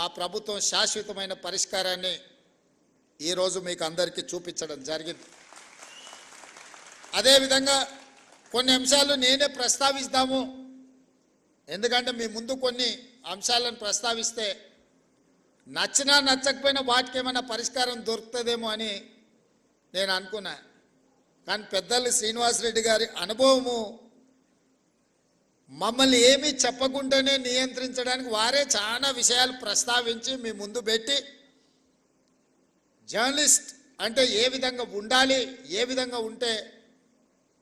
మా ప్రభుత్వం శాశ్వతమైన పరిష్కారాన్ని ఈరోజు మీకు అందరికీ చూపించడం జరిగింది. అదేవిధంగా కొన్ని అంశాలు నేనే ప్రస్తావిస్తాము. ఎందుకంటే మీ ముందు కొన్ని అంశాలను ప్రస్తావిస్తే నచ్చినా నచ్చకపోయినా వాటికి ఏమైనా పరిష్కారం దొరుకుతుందేమో అని నేను అనుకున్నా. కానీ పెద్దలు శ్రీనివాసరెడ్డి గారి అనుభవము మమ్మల్ని ఏమీ చెప్పకుండానే నియంత్రించడానికి వారే చాలా విషయాలు ప్రస్తావించి మీ ముందు పెట్టి జర్నలిస్ట్ అంటే ఏ విధంగా ఉండాలి ఏ విధంగా ఉంటే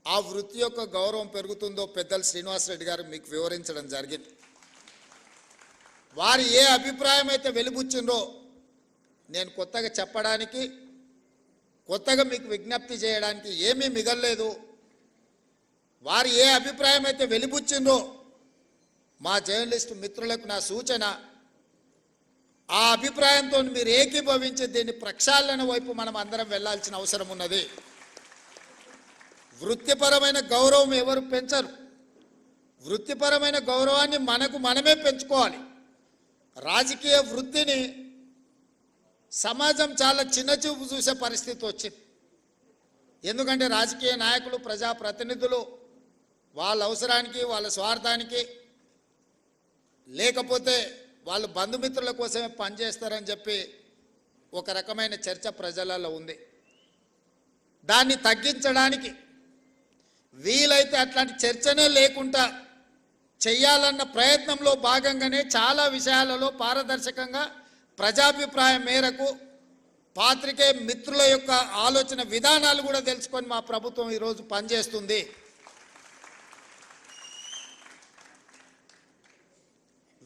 ఆ వృత్తి యొక్క గౌరవం పెరుగుతుందో పెద్దలు శ్రీనివాసరెడ్డి గారు మీకు వివరించడం జరిగింది. వారు ఏ అభిప్రాయం అయితే వెలుబుచ్చిందో నేను కొత్తగా చెప్పడానికి కొత్తగా మీకు విజ్ఞప్తి చేయడానికి ఏమీ మిగల్లేదు. వారు ఏ అభిప్రాయం అయితే వెలిబుచ్చిందో మా జర్నలిస్టు మిత్రులకు నా సూచన ఆ అభిప్రాయంతో మీరు ఏకీభవించి దీన్ని ప్రక్షాళన వైపు మనం అందరం వెళ్ళాల్సిన అవసరం ఉన్నది. వృత్తిపరమైన గౌరవం ఎవరు పెంచరు? వృత్తిపరమైన గౌరవాన్ని మనకు మనమే పెంచుకోవాలి. రాజకీయ వృత్తిని సమాజం చాలా చిన్నచూపు చూసే పరిస్థితి వచ్చింది. ఎందుకంటే రాజకీయ నాయకులు ప్రజాప్రతినిధులు వాళ్ళ అవసరానికి వాళ్ళ స్వార్థానికి లేకపోతే వాళ్ళు బంధుమిత్రుల కోసమే పనిచేస్తారని చెప్పి ఒక రకమైన చర్చ ప్రజలలో ఉంది. దాన్ని తగ్గించడానికి వీలైతే అట్లాంటి చర్చనే లేకుండా చేయాలన్న ప్రయత్నంలో భాగంగానే చాలా విషయాలలో పారదర్శకంగా ప్రజాభిప్రాయం మేరకు పాత్రికే మిత్రుల యొక్క ఆలోచన విధానాలు కూడా తెలుసుకొని మా ప్రభుత్వం ఈరోజు పనిచేస్తుంది.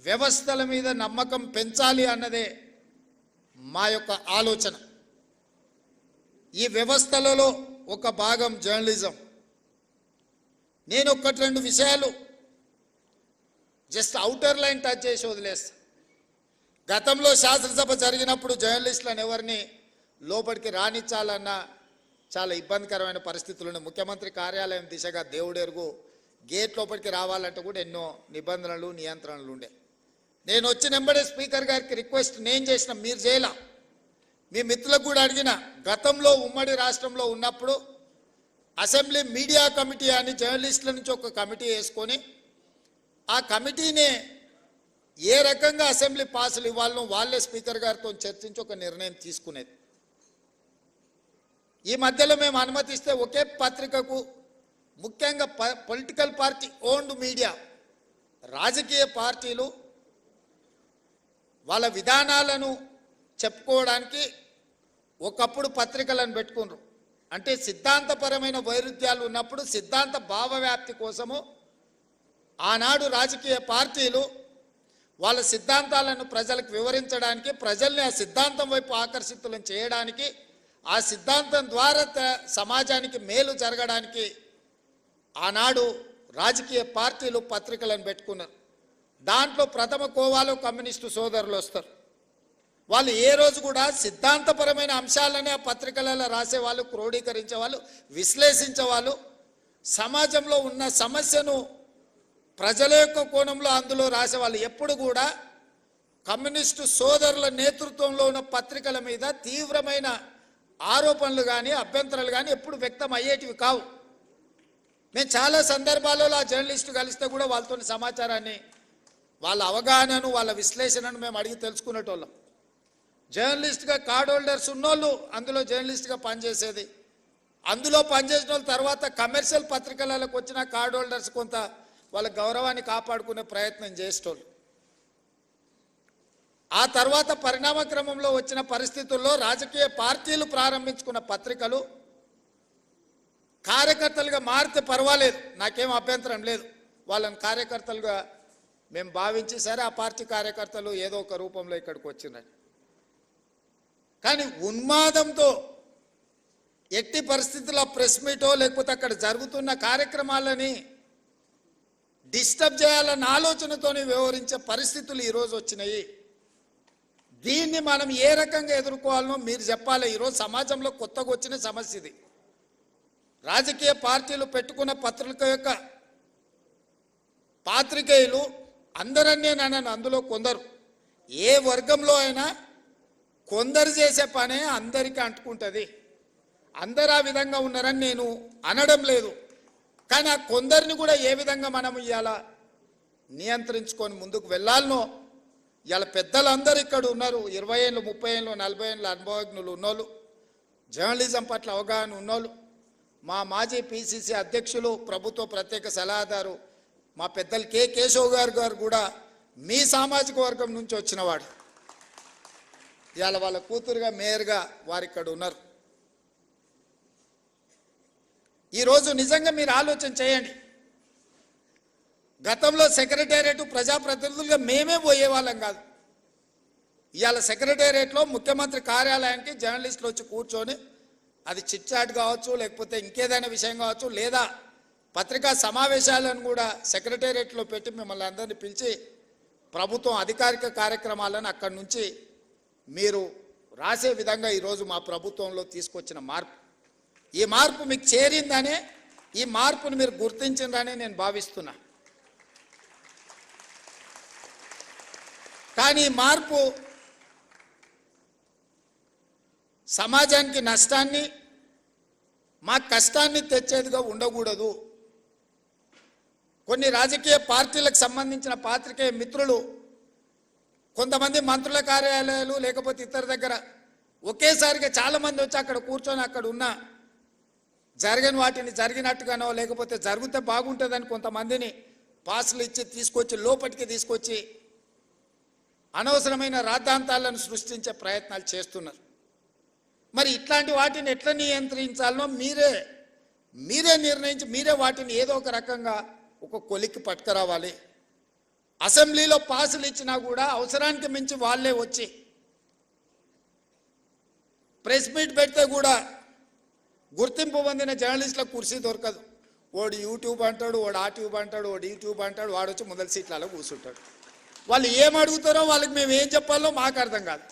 వ్యవస్థల మీద నమ్మకం పెంచాలి అన్నదే మా యొక్క ఆలోచన. ఈ వ్యవస్థలలో ఒక భాగం జర్నలిజం. నేను ఒక్కటి రెండు విషయాలు జస్ట్ అవుటర్ లైన్ టచ్ చేసి వదిలేస్తా. గతంలో శాసనసభ జరిగినప్పుడు జర్నలిస్టులను ఎవరిని లోపలికి రాణించాలన్న చాలా ఇబ్బందికరమైన పరిస్థితులను ముఖ్యమంత్రి కార్యాలయం దిశగా దేవుడెరుగు గేట్ లోపలికి రావాలంటే కూడా ఎన్నో నిబంధనలు నియంత్రణలు ఉండే. నేను వచ్చిన వెంబడే స్పీకర్ గారికి రిక్వెస్ట్ నేను చేసిన మీరు చేయలా. మీ మిత్రులకు కూడా అడిగిన గతంలో ఉమ్మడి రాష్ట్రంలో ఉన్నప్పుడు అసెంబ్లీ మీడియా కమిటీ అని జర్నలిస్టుల నుంచి ఒక కమిటీ వేసుకొని ఆ కమిటీనే ఏ రకంగా అసెంబ్లీ పాసులు ఇవ్వాలనో వాళ్ళే స్పీకర్ గారితో చర్చించి ఒక నిర్ణయం తీసుకునేది. ఈ మధ్యలో మేము అనుమతిస్తే ఒకే పత్రికకు ముఖ్యంగా పొలిటికల్ పార్టీ ఓన్డ్ మీడియా రాజకీయ పార్టీలు వాళ్ళ విధానాలను చెప్పుకోవడానికి ఒకప్పుడు పత్రికలను పెట్టుకున్నారు. అంటే సిద్ధాంతపరమైన వైరుధ్యాలు ఉన్నప్పుడు సిద్ధాంత భావవ్యాప్తి కోసము ఆనాడు రాజకీయ పార్టీలు వాళ్ళ సిద్ధాంతాలను ప్రజలకు వివరించడానికి ప్రజల్ని ఆ సిద్ధాంతం వైపు ఆకర్షితులను చేయడానికి ఆ సిద్ధాంతం ద్వారా సమాజానికి మేలు జరగడానికి ఆనాడు రాజకీయ పార్టీలు పత్రికలను పెట్టుకున్నారు. దాంట్లో ప్రథమ కోవాలో కమ్యూనిస్టు సోదరులు వస్తారు. వాళ్ళు ఏ రోజు కూడా సిద్ధాంతపరమైన అంశాలనే ఆ పత్రికలలో రాసేవాళ్ళు క్రోడీకరించే వాళ్ళు విశ్లేషించే వాళ్ళు సమాజంలో ఉన్న సమస్యను ప్రజల యొక్క కోణంలో అందులో రాసేవాళ్ళు. ఎప్పుడు కూడా కమ్యూనిస్టు సోదరుల నేతృత్వంలో ఉన్న పత్రికల మీద తీవ్రమైన ఆరోపణలు కానీ అభ్యంతరాలు కానీ ఎప్పుడు వ్యక్తం అయ్యేటివి కావు. మేము చాలా సందర్భాలలో ఆ జర్నలిస్టు కలిస్తే కూడా వాళ్ళతో సమాచారాన్ని వాళ్ళ అవగాహనను వాళ్ళ విశ్లేషణను మేము అడిగి తెలుసుకునేటోళ్ళం. జర్నలిస్ట్గా కార్డ్ హోల్డర్స్ ఉన్నోళ్ళు అందులో జర్నలిస్ట్గా పనిచేసేది. అందులో పనిచేసిన వాళ్ళు తర్వాత కమర్షియల్ పత్రికలకు వచ్చిన కార్డ్ హోల్డర్స్ కొంత వాళ్ళ గౌరవాన్ని కాపాడుకునే ప్రయత్నం చేసేటోళ్ళు. ఆ తర్వాత పరిణామ క్రమంలో వచ్చిన పరిస్థితుల్లో రాజకీయ పార్టీలు ప్రారంభించుకున్న పత్రికలు కార్యకర్తలుగా మారితే పర్వాలేదు. నాకేం అభ్యంతరం లేదు. వాళ్ళని కార్యకర్తలుగా మేము భావించి సరే ఆ పార్టీ కార్యకర్తలు ఏదో ఒక రూపంలో ఇక్కడికి వచ్చినాయి కానీ ఉన్మాదంతో ఎట్టి పరిస్థితుల్లో ప్రెస్ మీటో లేకపోతే అక్కడ జరుగుతున్న కార్యక్రమాలని డిస్టర్బ్ చేయాలన్న ఆలోచనతోని వ్యవహరించే పరిస్థితులు ఈరోజు వచ్చినాయి. దీన్ని మనం ఏ రకంగా ఎదుర్కోవాలనో మీరు చెప్పాలి. ఈరోజు సమాజంలో కొత్తగా వచ్చిన సమస్య ఇది. రాజకీయ పార్టీలు పెట్టుకున్న పత్రిక యొక్క పాత్రికేయులు అందరన్నీ నన్ను అందులో కొందరు. ఏ వర్గంలో అయినా కొందరు చేసే పనే అందరికీ అంటుకుంటుంది. అందరు ఆ విధంగా ఉన్నారని నేను అనడం లేదు. కానీ ఆ కొందరిని కూడా ఏ విధంగా మనం ఇవాళ నియంత్రించుకొని ముందుకు వెళ్ళాలనో ఇవాళ పెద్దలందరూ ఇక్కడ ఉన్నారు. ఇరవై ఏళ్ళు ముప్పై ఏళ్ళు నలభై ఏళ్ళు అనుభవజ్ఞులు ఉన్నోళ్ళు. జర్నలిజం పట్ల అవగాహన ఉన్నోళ్ళు. మా మాజీ పిసిసి అధ్యక్షులు ప్రభుత్వ ప్రత్యేక సలహాదారు మా పెద్దలు కె కేశవ్ గారు గారు కూడా మీ సామాజిక వర్గం నుంచి వచ్చినవాడు. ఇవాళ వాళ్ళ కూతురుగా మేయర్గా వారు ఇక్కడ ఉన్నారు. ఈరోజు నిజంగా మీరు ఆలోచన చేయండి. గతంలో సెక్రటేరియట్ ప్రజాప్రతినిధులుగా మేమే పోయేవాళ్ళం కాదు. ఇవాళ సెక్రటేరియట్లో ముఖ్యమంత్రి కార్యాలయానికి జర్నలిస్టులు వచ్చి కూర్చొని అది చిట్చాట్ కావచ్చు లేకపోతే ఇంకేదైనా విషయం కావచ్చు లేదా పత్రికా సమావేశాలను కూడా సెక్రటేరియట్లో పెట్టి మిమ్మల్ని అందరినీ పిలిచి ప్రభుత్వం అధికారిక కార్యక్రమాలను అక్కడి నుంచి మీరు రాసే విధంగా ఈరోజు మా ప్రభుత్వంలో తీసుకొచ్చిన మార్పు. ఈ మార్పు మీకు చేరిందనే ఈ మార్పును మీరు గుర్తించిందని నేను భావిస్తున్నా. కానీ ఈ మార్పు సమాజానికి నష్టాన్ని మా కష్టాన్ని తెచ్చేదిగా ఉండకూడదు. కొన్ని రాజకీయ పార్టీలకు సంబంధించిన పాత్రికేయ మిత్రులు కొంతమంది మంత్రుల కార్యాలయాలు లేకపోతే ఇతర దగ్గర ఒకేసారిగా చాలామంది వచ్చి అక్కడ కూర్చొని అక్కడ ఉన్న జరగని వాటిని జరిగినట్టుగానో లేకపోతే జరిగితే బాగుంటుందని కొంతమందిని పాసులు ఇచ్చి తీసుకొచ్చి లోపలికి తీసుకొచ్చి అనవసరమైన రాద్ధాంతాలను సృష్టించే ప్రయత్నాలు చేస్తున్నారు. మరి ఇట్లాంటి వాటిని ఎట్లా నియంత్రించాలనో మీరే మీరే నిర్ణయించి మీరే వాటిని ఏదో ఒక రకంగా ఒక కొలిక్కి పట్టుకురావాలి. అసెంబ్లీలో పాసులు ఇచ్చినా కూడా అవసరానికి మించి వాళ్ళే వచ్చి ప్రెస్ మీట్ పెడితే కూడా గుర్తింపు పొందిన జర్నలిస్టులకు కుర్చీ దొరకదు. వాడు యూట్యూబ్ అంటాడు వాడు ఆ ట్యూబ్ అంటాడు వాడు యూట్యూబ్ అంటాడు వాడు వచ్చి మొదటి సీట్లలో కూర్చుంటాడు. వాళ్ళు ఏం అడుగుతారో వాళ్ళకి మేము ఏం చెప్పాలో మాకు అర్థం కాదు.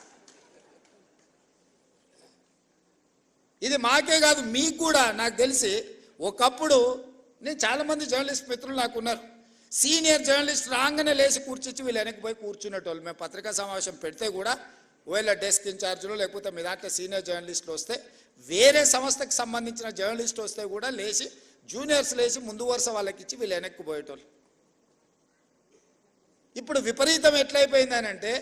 ఇది మాకే కాదు మీకు కూడా నాకు తెలిసి ఒకప్పుడు నేను చాలామంది జర్నలిస్ట్ మిత్రులు నాకు ఉన్నారు. సీనియర్ జర్నలిస్ట్ రాగానే లేచి కూర్చొచ్చి వీళ్ళు వెనక్కి పోయి కూర్చునేటోళ్ళు. మేము పత్రికా సమావేశం పెడితే కూడా ఒకవేళ డెస్క్ ఇన్ఛార్జీలు లేకపోతే మీ దాంట్లో సీనియర్ జర్నలిస్టులు వస్తే వేరే సంస్థకి సంబంధించిన జర్నలిస్ట్ వస్తే కూడా లేచి జూనియర్స్ లేచి ముందు వరుస వాళ్ళకి ఇచ్చి వీళ్ళు వెనక్కి పోయేటోళ్ళు. ఇప్పుడు విపరీతం ఎట్లయిపోయింది అని అంటే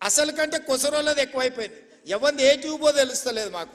అసలు కంటే కొసరోళ్ళది ఎక్కువైపోయింది. ఎవరిది ఏ ట్యూబో తెలుస్తలేదు మాకు.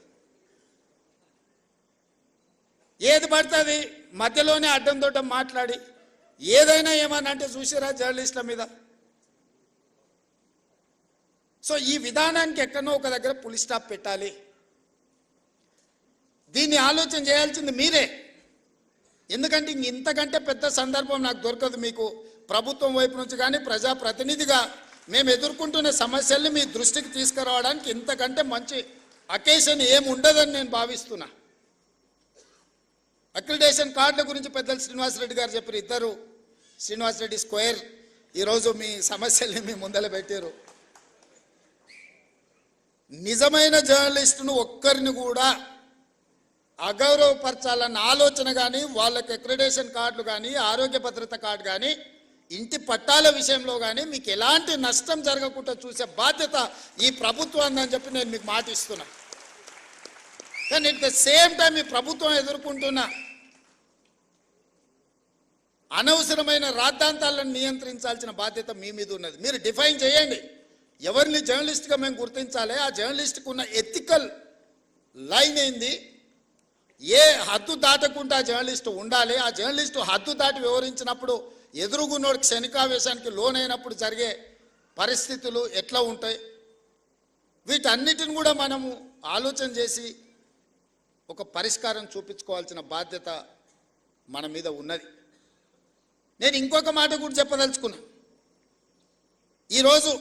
ఏది పడుతుంది? మధ్యలోనే అడ్డం దొడ్డం మాట్లాడి. ఏదైనా ఏమని అంటే చూసిరా జర్నలిస్టుల మీద. సో ఈ విధానానికి ఎక్కడో ఒక దగ్గర పులి స్టాప్ పెట్టాలి. దీన్ని ఆలోచన చేయాల్సింది మీరే. ఎందుకంటే ఇంక ఇంతకంటే పెద్ద సందర్భం నాకు దొరకదు మీకు. ప్రభుత్వం వైపు నుంచి కానీ ప్రజాప్రతినిధిగా మేము ఎదుర్కొంటున్న సమస్యల్ని మీ దృష్టికి తీసుకురావడానికి ఇంతకంటే మంచి అకేషన్ ఏమి ఉండదని నేను భావిస్తున్నా. అక్రిడేషన్ కార్డుల గురించి పెద్దలు శ్రీనివాసరెడ్డి గారు చెప్పిన ఇద్దరు శ్రీనివాసరెడ్డి స్క్వేర్ ఈరోజు మీ సమస్యల్ని మీ ముందర పెట్టారు. నిజమైన జర్నలిస్టును ఒక్కరిని కూడా అగౌరవపరచాలన్న ఆలోచన కానీ వాళ్ళకి అక్రిడేషన్ కార్డులు కానీ ఆరోగ్య భద్రత కార్డు కానీ ఇంటి పట్టాల విషయంలో కానీ మీకు ఎలాంటి నష్టం జరగకుండా చూసే బాధ్యత ఈ ప్రభుత్వం అని చెప్పి నేను మీకు మాటిస్తున్నాను కానీ ఎట్ ద సేమ్ టైం ఈ ప్రభుత్వం ఎదుర్కొంటున్న అనవసరమైన రాద్ధాంతాలను నియంత్రించాల్సిన బాధ్యత మీ మీద ఉన్నది. మీరు డిఫైన్ చేయండి. ఎవరిని జర్నలిస్ట్గా మేము గుర్తించాలి? ఆ జర్నలిస్ట్కి ఉన్న ఎథికల్ లైన్ ఏంది? ఏ హద్దు దాటకుండా జర్నలిస్ట్ ఉండాలి? ఆ జర్నలిస్ట్ హద్దు దాటి వివరించినప్పుడు ఎదురుగున్నోడు క్షణికావేశానికి లోనైనప్పుడు జరిగే పరిస్థితులు ఎట్లా ఉంటాయి? వీటన్నిటిని కూడా మనము ఆలోచన చేసి ఒక పరిష్కారం చూపించుకోవాల్సిన బాధ్యత మన మీద ఉన్నది. నేను ఇంకొక మాట కూడా చెప్పదలుచుకున్నా. ఈరోజు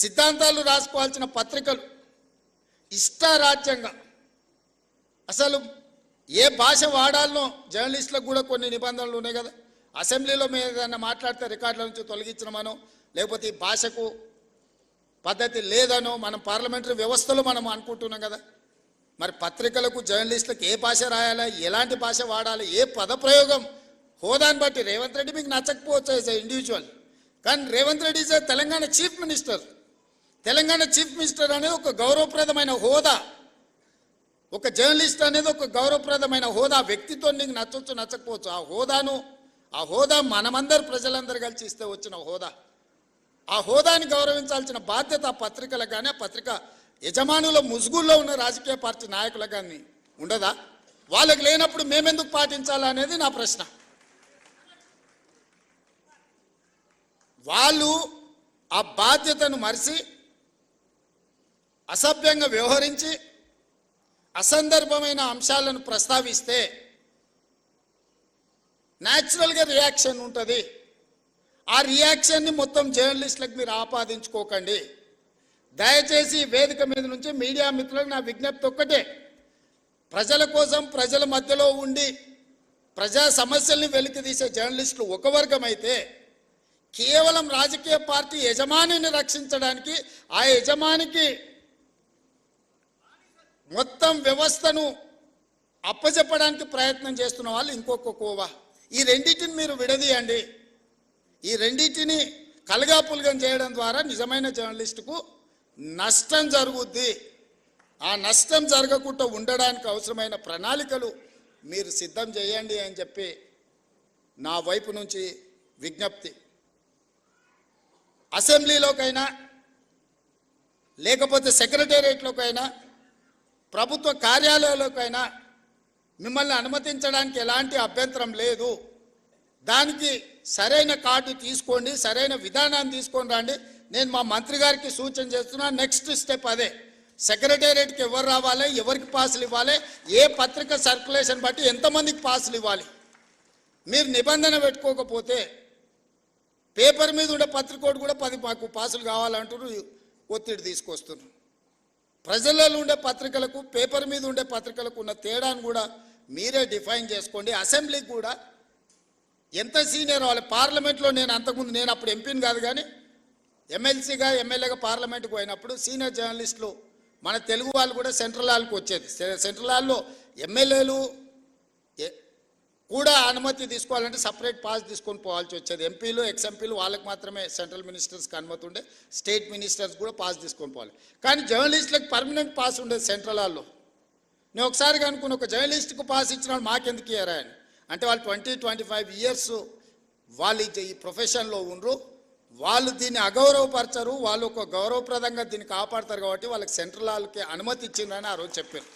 సిద్ధాంతాలు రాసుకోవాల్సిన పత్రికలు ఇష్టారాజ్యంగా అసలు ఏ భాష వాడాలనో జర్నలిస్టులకు కూడా కొన్ని నిబంధనలు ఉన్నాయి కదా. అసెంబ్లీలో మేము ఏదైనా మాట్లాడితే రికార్డుల నుంచి తొలగించడమనో లేకపోతే ఈ భాషకు పద్ధతి లేదనో మనం పార్లమెంటరీ వ్యవస్థలో మనం అనుకుంటున్నాం కదా. మరి పత్రికలకు జర్నలిస్టులకు ఏ భాష రాయాలా? ఎలాంటి భాష వాడాలి? ఏ పదప్రయోగం? హోదాని బట్టి రేవంత్ రెడ్డి మీకు నచ్చకపోవచ్చు యాజ్ ఇండివిజువల్ కానీ Revanth Reddy is Telangana chief minister Telangana chief minister అనేది ఒక గౌరవప్రదమైన హోదా. ఒక జర్నలిస్ట్ అనేది ఒక గౌరవప్రదమైన హోదా. వ్యక్తితో నీకు నచ్చవచ్చు నచ్చకపోవచ్చు. ఆ హోదాను ఆ హోదా మనమందరు ప్రజలందరూ కలిసి ఇస్తే వచ్చిన హోదా. ఆ హోదాని గౌరవించాల్సిన బాధ్యత ఆ పత్రికలకు కానీ ఆ పత్రిక యజమానుల ముసుగుల్లో ఉన్న రాజకీయ పార్టీ నాయకులకు కానీ ఉండదా? వాళ్ళకి లేనప్పుడు మేమెందుకు పాటించాలా అనేది నా ప్రశ్న. వాళ్ళు ఆ బాధ్యతను మరిచి అసభ్యంగా వ్యవహరించి అసందర్భమైన అంశాలను ప్రస్తావిస్తే న్యాచురల్గా రియాక్షన్ ఉంటుంది. ఆ రియాక్షన్ని మొత్తం జర్నలిస్టులకు మీరు ఆపాదించుకోకండి. దయచేసి వేదిక మీద నుంచి మీడియా మిత్రులకు నా విజ్ఞప్తి ఒక్కటే. ప్రజల కోసం ప్రజల మధ్యలో ఉండి ప్రజా సమస్యల్ని వెలికి తీసే జర్నలిస్టులు ఒక వర్గం అయితే కేవలం రాజకీయ పార్టీ యజమానిని రక్షించడానికి ఆ యజమానికి మొత్తం వ్యవస్థను అప్పజెప్పడానికి ప్రయత్నం చేస్తున్న వాళ్ళు ఇంకొక కోవా. ఈ రెండింటిని మీరు విడదీయండి. ఈ రెండింటిని కలగాపులగం చేయడం ద్వారా నిజమైన జర్నలిస్టుకు నష్టం జరుగుద్ది. ఆ నష్టం జరగకుండా ఉండడానికి అవసరమైన ప్రణాళికలు మీరు సిద్ధం చేయండి అని చెప్పి నా వైపు నుంచి విజ్ఞప్తి. అసెంబ్లీలోకైనా లేకపోతే సెక్రటేరియట్లోకైనా ప్రభుత్వ కార్యాలయాలకైనా మిమ్మల్ని అనుమతించడానికి ఎలాంటి అభ్యంతరం లేదు. దానికి సరైన కార్డు తీసుకోండి సరైన విధానాన్ని తీసుకొని రండి. నేను మా మంత్రి గారికి సూచన చేస్తున్నా నెక్స్ట్ స్టెప్ అదే. సెక్రటేరియట్కి ఎవరు రావాలి ఎవరికి పాసులు ఇవ్వాలి ఏ పత్రిక సర్క్యులేషన్ బట్టి ఎంతమందికి పాసులు ఇవ్వాలి? మీరు నిబంధన పెట్టుకోకపోతే పేపర్ మీద ఉండే పత్రికోడు కూడా పది మాకు పాసులు కావాలంటున్నారు ఒత్తిడి తీసుకొస్తున్నారు. ప్రజలలో ఉండే పత్రికలకు పేపర్ మీద ఉండే పత్రికలకు ఉన్న తేడాను కూడా మీరే డిఫైన్ చేసుకోండి. అసెంబ్లీకి కూడా ఎంత సీనియర్ వాళ్ళు పార్లమెంట్లో నేను అంతకుముందు నేను అప్పుడు ఎంపీని కాదు కానీ ఎమ్మెల్సీగా ఎమ్మెల్యేగా పార్లమెంట్కి పోయినప్పుడు సీనియర్ జర్నలిస్టులు మన తెలుగు వాళ్ళు కూడా సెంట్రల్ హాల్కి వచ్చేది. సెంట్రల్ హాల్లో ఎమ్మెల్యేలు కూడా అనుమతి తీసుకోవాలంటే సపరేట్ పాస్ తీసుకొని పోవాల్సి వచ్చేది. ఎంపీలు ఎక్స్ఎంపీలు వాళ్ళకి మాత్రమే సెంట్రల్ మినిస్టర్స్కి అనుమతి ఉండే స్టేట్ మినిస్టర్స్ కూడా పాస్ తీసుకొని పోవాలి. కానీ జర్నలిస్టులకు పర్మనెంట్ పాస్ ఉండేది సెంట్రల్ హాల్లో. నేను ఒకసారి అనుకున్న ఒక జర్నలిస్ట్కు పాస్ ఇచ్చిన వాళ్ళు మాకెందుకు ఇయ్యారా అని? అంటే వాళ్ళు ట్వంటీ ట్వంటీ ఫైవ్ ఇయర్స్ వాళ్ళు ఈ ప్రొఫెషన్లో ఉండరు. వాళ్ళు దీన్ని అగౌరవపరచరు వాళ్ళు ఒక గౌరవప్రదంగా దీన్ని కాపాడతారు కాబట్టి వాళ్ళకి సెంట్రల్ హాల్కి అనుమతి ఇచ్చిందని ఆ రోజు చెప్పారు.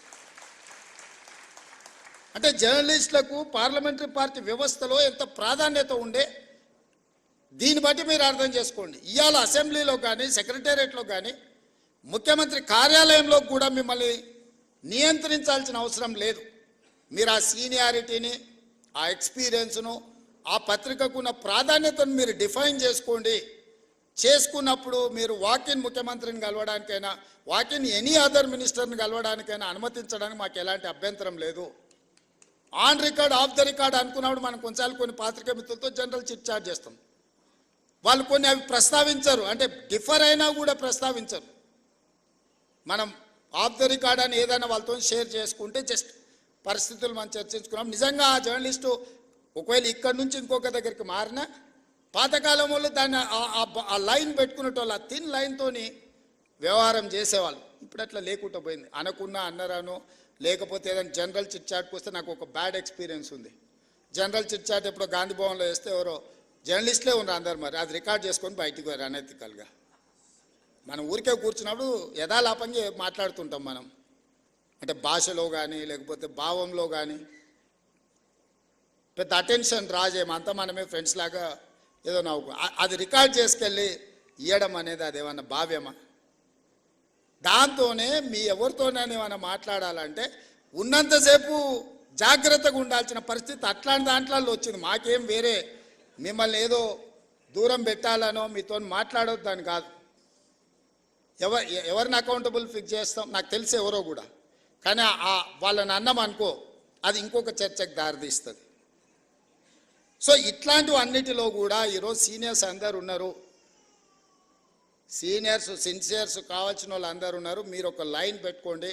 అంటే జర్నలిస్టులకు పార్లమెంటరీ పార్టీ వ్యవస్థలో ఎంత ప్రాధాన్యత ఉండే దీన్ని బట్టి మీరు అర్థం చేసుకోండి. ఇవాళ అసెంబ్లీలో కానీ సెక్రటేరియట్లో కానీ ముఖ్యమంత్రి కార్యాలయంలో కూడా మిమ్మల్ని నియంత్రించాల్సిన అవసరం లేదు. మీరు ఆ సీనియారిటీని ఆ ఎక్స్పీరియన్స్ను ఆ పత్రికకు ఉన్న ప్రాధాన్యతను మీరు డిఫైన్ చేసుకోండి. చేసుకున్నప్పుడు మీరు వాకిన్ ముఖ్యమంత్రిని కలవడానికైనా వాకిన్ ఎనీ అదర్ మినిస్టర్ని కలవడానికైనా అనుమతించడానికి మాకు ఎలాంటి అభ్యంతరం లేదు. On record off the record అనుకున్నప్పుడు మనం కొన్నిసార్లు కొన్ని పాత్రిక మిత్రులతో జనరల్ చిట్ చాట్ చేస్తాం. వాళ్ళు కొన్ని అవి ప్రస్తావించరు. అంటే డిఫర్ అయినా కూడా ప్రస్తావించరు. మనం ఆఫ్ ద రికార్డ్ అని ఏదైనా వాళ్ళతో షేర్ చేసుకుంటే జస్ట్ పరిస్థితులు మనం చర్చించుకున్నాం. నిజంగా ఆ జర్నలిస్టు ఒకవేళ ఇక్కడ నుంచి ఇంకొక దగ్గరికి మారినా పాతకాలం వాళ్ళు దాన్ని ఆ- ఆ లైన్ పెట్టుకునేటోళ్ళు ఆ థిన్ లైన్తోని వ్యవహారం చేసేవాళ్ళు. ఇప్పుడు అట్లా లేకుండా పోయింది. అనకున్నా అన్నరాను లేకపోతే ఏదైనా జనరల్ చిట్ చాట్కి వస్తే నాకు ఒక బ్యాడ్ ఎక్స్పీరియన్స్ ఉంది. జనరల్ చిట్ చాట్ ఎప్పుడో గాంధీ భవన్లో వేస్తే ఎవరో జర్నలిస్ట్లే ఉన్నారు అందరు మరి. అది రికార్డ్ చేసుకొని బయటికి పోయారు అనైతికల్గా మనం ఊరికే కూర్చున్నప్పుడు యథాలాపంగా మాట్లాడుతుంటాం మనం. అంటే భాషలో కానీ లేకపోతే భావంలో కానీ పెద్ద అటెన్షన్ రాజేమంతా మనమే ఫ్రెండ్స్ లాగా ఏదో నవ్వుకో అది రికార్డ్ చేసుకెళ్ళి ఇవ్వడం అనేది అదేమన్నా భావ్యమా? దాంతోనే మీ ఎవరితోనైనా ఏమైనా మాట్లాడాలంటే ఉన్నంతసేపు జాగ్రత్తగా ఉండాల్సిన పరిస్థితి అట్లాంటి దాంట్లో వచ్చింది. మాకేం వేరే. మిమ్మల్ని ఏదో దూరం పెట్టాలనో మీతో మాట్లాడొద్దని కాదు. ఎవ ఎవరిని అకౌంటబుల్ ఫిక్స్ చేస్తాం? నాకు తెలిసి ఎవరో కూడా. కానీ వాళ్ళని అన్నం అనుకో అది ఇంకొక చర్చకు దారితీస్తుంది. సో ఇట్లాంటివి అన్నిటిలో కూడా ఈరోజు సీనియర్స్ అందరు ఉన్నారు. సీనియర్స్ సిన్సియర్స్ కావాల్సిన వాళ్ళు అందరు ఉన్నారు. మీరు ఒక లైన్ పెట్టుకోండి.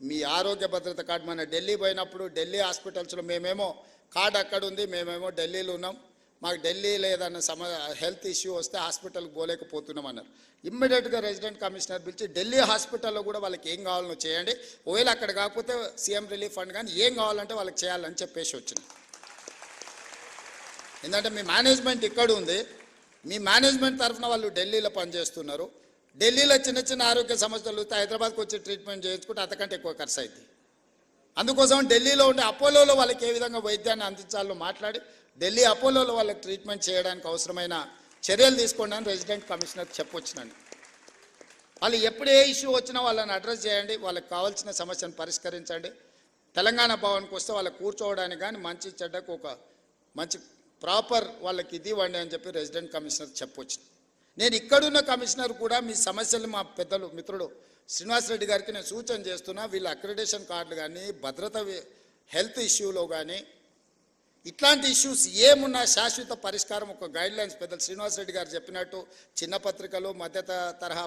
మీ ఆరోగ్య భద్రత కార్డు మన ఢిల్లీ పోయినప్పుడు ఢిల్లీ హాస్పిటల్స్లో మేమేమో కార్డు అక్కడ ఉంది మేమేమో ఢిల్లీలో ఉన్నాం. మాకు ఢిల్లీ లేదన్న సమ హెల్త్ ఇష్యూ వస్తే హాస్పిటల్కి పోలేకపోతున్నాం అన్నారు. ఇమ్మీడియట్గా రెసిడెంట్ కమిషనర్ పిలిచి ఢిల్లీ హాస్పిటల్లో కూడా వాళ్ళకి ఏం కావాలనో చేయండి. ఒకవేళ అక్కడ కాకపోతే సీఎం రిలీఫ్ ఫండ్ కానీ ఏం కావాలంటే వాళ్ళకి చేయాలని చెప్పేసి వచ్చింది ఎందుకంటే మీ మేనేజ్మెంట్ ఇక్కడ ఉంది. మీ మేనేజ్మెంట్ తరఫున వాళ్ళు ఢిల్లీలో పనిచేస్తున్నారు. ఢిల్లీలో చిన్న చిన్న ఆరోగ్య సమస్యలు హైదరాబాద్కి వచ్చి ట్రీట్మెంట్ చేయించుకుంటే అంతకంటే ఎక్కువ ఖర్చు అవుతుంది అందుకోసం ఢిల్లీలో ఉండే అపోలోలో వాళ్ళకి ఏ విధంగా వైద్యాన్ని అందించాలో మాట్లాడి ఢిల్లీ అపోలోలో వాళ్ళకి ట్రీట్మెంట్ చేయడానికి అవసరమైన చర్యలు తీసుకోండి అని రెసిడెంట్ కమిషనర్ చెప్పొచ్చినండి. వాళ్ళు ఎప్పుడు ఏ ఇష్యూ వచ్చినా వాళ్ళని అడ్రస్ చేయండి వాళ్ళకి కావాల్సిన సమస్యను పరిష్కరించండి. తెలంగాణ భవన్కి వస్తే వాళ్ళకి కూర్చోవడానికి కానీ మంచి చెడ్డకు ఒక మంచి ప్రాపర్ వాళ్ళకి ఇది ఇవ్వండి అని చెప్పి రెసిడెంట్ కమిషనర్ చెప్పొచ్చు నేను ఇక్కడున్న కమిషనర్ కూడా మీ సమస్యలు మా పెద్దలు మిత్రుడు శ్రీనివాసరెడ్డి గారికి నేను సూచన చేస్తున్నా వీళ్ళ అక్రిడేషన్ కార్డులు కానీ భద్రత హెల్త్ ఇష్యూలో కానీ ఇట్లాంటి ఇష్యూస్ ఏమున్నా శాశ్వత పరిష్కారం ఒక గైడ్ లైన్స్ పెద్దలు శ్రీనివాసరెడ్డి గారు చెప్పినట్టు చిన్న పత్రికలు మధ్యత తరహా